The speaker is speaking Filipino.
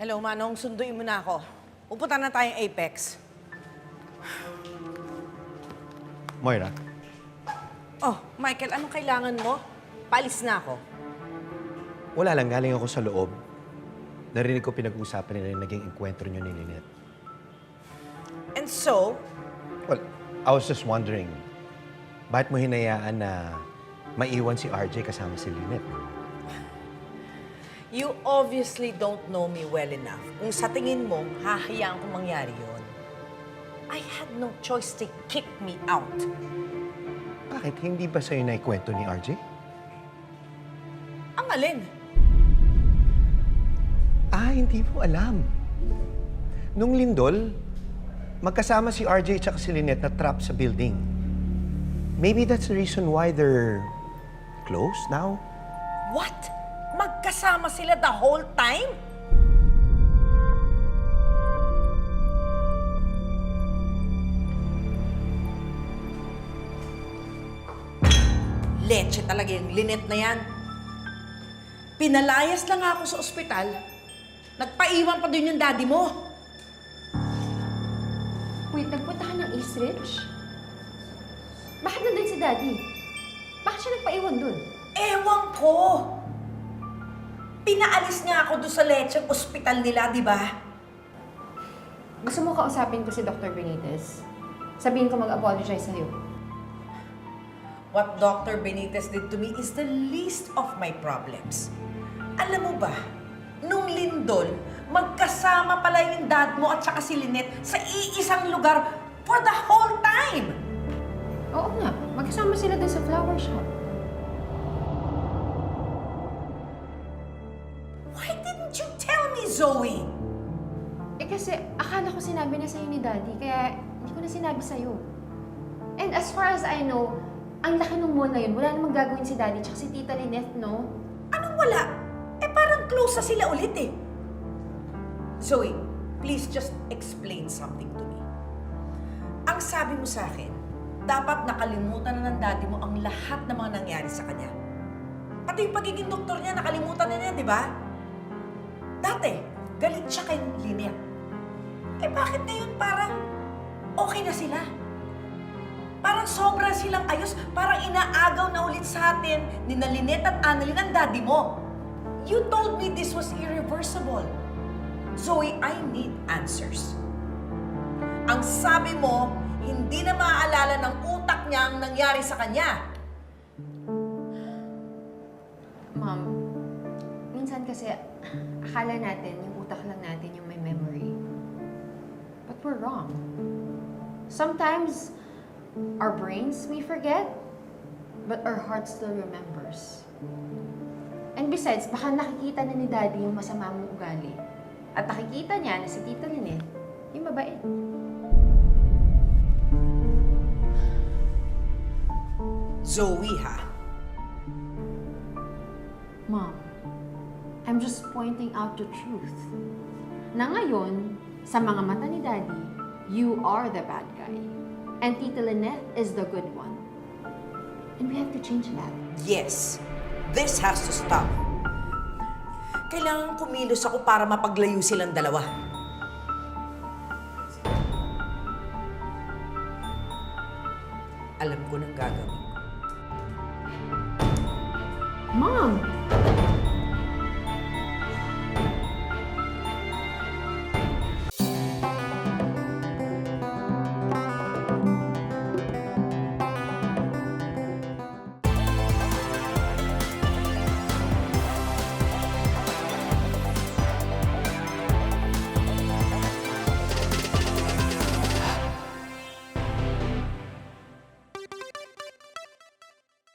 Hello, Manong. Sunduin mo na ako. Pupunta na tayong Apex. Moira, Oh, Michael, anong kailangan mo? Paalis na ako. wala lang. Galing ako sa loob. Narinig ko pinag-uusapan nila yung naging enkwentro niyo ni Lynette. And so, Well, I was just wondering, bakit mo hinayaan na maiwan si RJ kasama si Lynette? You obviously don't know me well enough. Kung sa tingin mo, hahayaan ko mangyari yon. I had no choice to kick me out. Bakit? Hindi ba sa'yo naikwento ni RJ? Ang alin? Ah, hindi mo alam. Nung lindol, magkasama si RJ at si Lynette na trap sa building. Maybe that's the reason why they're close now? What? Magkasama sila the whole time? Leche talaga yung linet na yan. Pinalayas lang ako sa ospital. Nagpaiwan pa din yung daddy mo. Wait, nagpunta ka ng East Ridge? Bakit nandun si Daddy? Bakit siya nagpaiwan dun? Ewan ko. Pinaalis nga ako doon sa lecheng ospital nila, di ba? Gusto mo kausapin ko si Dr. Benitez? Sabihin ko mag-apologize sa'yo. What Dr. Benitez did to me is the least of my problems. Alam mo ba, nung lindol, magkasama pala yung dad mo at saka si Lynette sa iisang lugar for the whole time. Oo nga, magkasama sila dun sa flower shop. Zoe? Eh kasi akala ko sinabi na sa'yo ni Daddy, kaya hindi ko na sinabi sa'yo. And as far as I know, ang laki ng mall na yun, wala namang gagawin si Daddy tsaka si Tita Lynette, no? Anong wala? Eh parang close na sila ulit eh. Zoe, please just explain something to me. Ang sabi mo sa akin, dapat nakalimutan na ng daddy mo ang lahat ng mga nangyari sa kanya. Pati yung pagiging doktor niya, nakalimutan na niya, di ba? Dati, galit siya kay Lynette. Eh bakit ngayon parang okay na sila? Parang sobra silang ayos, parang inaagaw na ulit sa atin ni na at Annalyn ang daddy mo. You told me this was irreversible. Zoe, I need answers. Ang sabi mo, hindi na maaalala ng utak niya ang nangyari sa kanya. Ma'am, kasi akala natin yung utak lang natin yung may memory. But we're wrong. Sometimes our brains may forget, but our heart still remembers. And besides, baka nakikita na ni Daddy yung masama mong ugali. At nakikita niya na si Tita Lynette, yung mabait. Zoe, ha? Mom, I'm just pointing out the truth. Na ngayon, sa mga mata ni Daddy, you are the bad guy. And Tita Lynette is the good one. And we have to change that. Yes, this has to stop. Kailangan kumilos ako para mapaglayo silang dalawa. Alam ko nang gagawin. Mom!